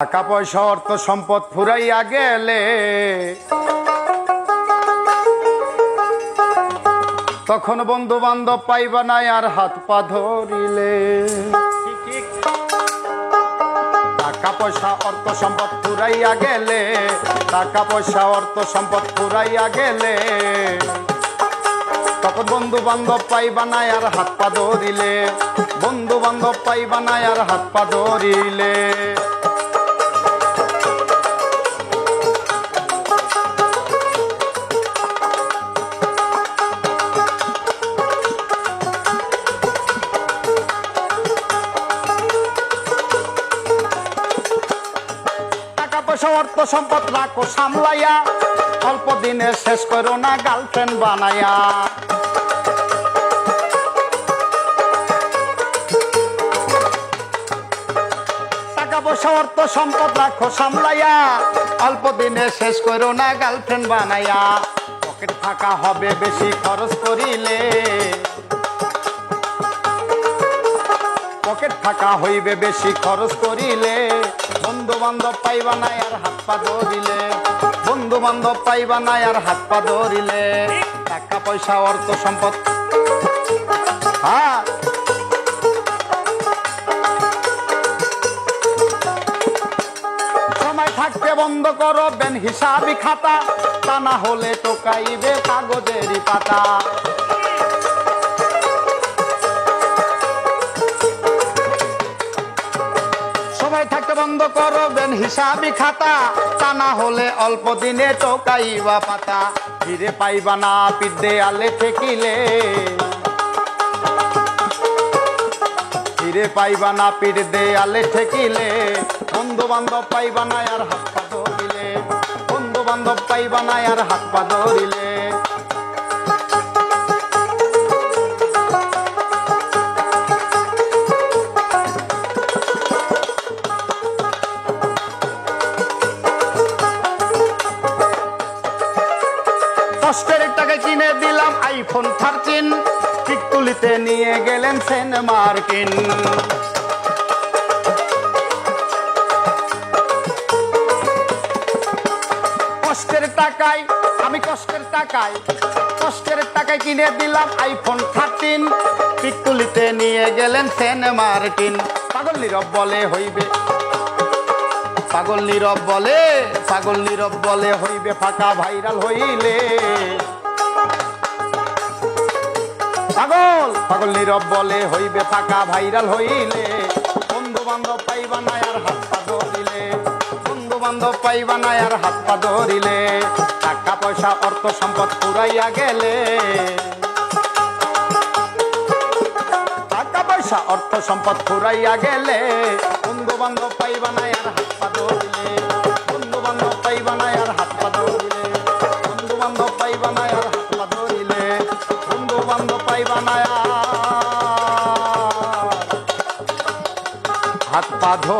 টাকা পয়সা, অর্থ সম্পদ ফুরাইয়া গেলে তখন বন্ধু বান্ধব পাইবা নাই আর হাত পা ধরিলে। টাকা পয়সা, অর্থ সম্পদ ফুরাইয়া গেলে, টাকা পয়সা, অর্থ সম্পদ ফুরাইয়া গেলে তখন বন্ধু বান্ধব পাইবা নাই আর হাত পা ধরিলে। বন্ধু বান্ধব পাইবা নাই আর হাত পা ধরিলে। পয়সা অর্থ সম্পদ রাখো, সামলাইয়া। অল্প দিনে শেষ করো না গার্লফ্রেন্ড বানাইয়া। টাকা পয়সা, অর্থ সম্পদ রাখো, সামলাইয়া। অল্প দিনে শেষ করো না গার্লফ্রেন্ড বানাইয়া। পকেট ফাঁকা হবে, বেশি খরচ করিলে। পকেট ফাঁকা হইবে বেশি খরচ করিলে। বন্ধু বান্ধব পাইবা নাই আর হাত পা ধরিলে। বন্ধু বান্ধব পাইবা নাই আর হাত পা ধরিলে। টাকা, পয়সা, অর্থ সম্পদ। হ্যাঁ। থাকতে বন্ধ করো হিসাবি খাতা। তা না হলে টোকাইবে কাগজেরই পাতা। বন্ধ করবেন হিসাবি খাতা। তা না হলে অল্প দিনে টোকাইবা পাতা। ফিরে পাইবা না পিঠ দেয়ালে ঠেকিলে। ফিরে পাইবা না পিঠ দেয়ালে ঠেকিলে। বন্ধু বান্ধব পাইবা না আর হাত পা ধরিলে। বন্ধু বান্ধব পাইবা না আর হাত পা ধরিলে। কষ্টের টাকা কিনে দিলাম আইফোন থার্টিন ঠিক তুলিতে নিয়ে গেলেন সেন মার্কিন। কষ্টের টাকায়, আমি কষ্টের টাকায় কষ্টের টাকায় কিনে দিলাম আইফোন থার্টিন ঠিক তুলিতে নিয়ে গেলেন সেন মার্কিন। পাগল নীরব বলে হইবে। পাগল নীরব বলে পাগল নীরব বলে হইবে ফাঁকা, ভাইরাল হইলে। পাগল পাগল নীরব বলে হইবে ফাঁকা, ভাইরাল হইলে। বন্ধু বান্ধব পাইবা না আর হাত পা ধরিলে। বন্ধু বান্ধব পাইবা না আর হাত পা ধরিলে। টাকা, পয়সা, অর্থ, সম্পদ পুরাইয়া গেলে। টাকা, পয়সা, অর্থ, সম্পদ ফুরাইয়া গেলে। বন্ধু বান্ধব পাইবা না আর হাত বাঁধো